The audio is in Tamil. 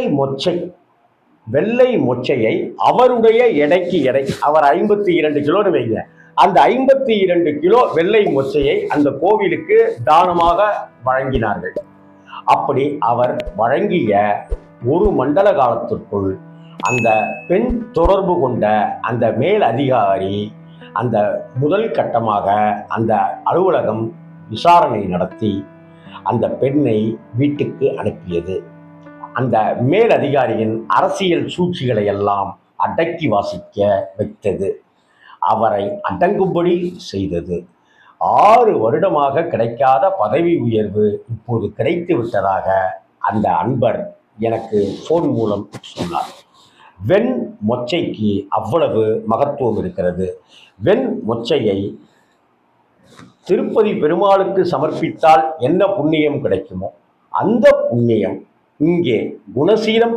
வெள்ளை மொச்சை வெள்ளை மொச்சையை அவருடைய எடைக்கு எடை. அவர் ஐம்பத்தி இரண்டு கிலோன்னு வைங்க. அந்த ஐம்பத்தி இரண்டு கிலோ வெள்ளை மொச்சையை அந்த கோவிலுக்கு தானமாக வழங்கினார்கள். அப்படி அவர் வழங்கிய ஒரு மண்டல காலத்திற்குள் அந்த பெண் தொடர்பு கொண்ட அந்த மேல் அதிகாரி அந்த முதல் கட்டமாக அந்த அலுவலகம் விசாரணை நடத்தி அந்த பெண்ணை வீட்டுக்கு அனுப்பியது. அந்த மேல் அதிகாரியின் அரசியல் சூழ்ச்சிகளை எல்லாம் அடக்கி வாசிக்க வைத்தது. அவரை அடங்கும்படி செய்தது. ஆறு வருடமாக கிடைக்காத பதவி உயர்வு இப்போது கிடைத்து விட்டதாக அந்த அன்பர் எனக்கு ஃபோன் மூலம் சொன்னார். வெண் மொச்சைக்கு அவ்வளவு மகத்துவம் இருக்கிறது. வெண் மொச்சையை திருப்பதி பெருமாளுக்கு சமர்ப்பித்தால் என்ன புண்ணியம் கிடைக்குமோ அந்த புண்ணியம் இங்கே குணசீலம்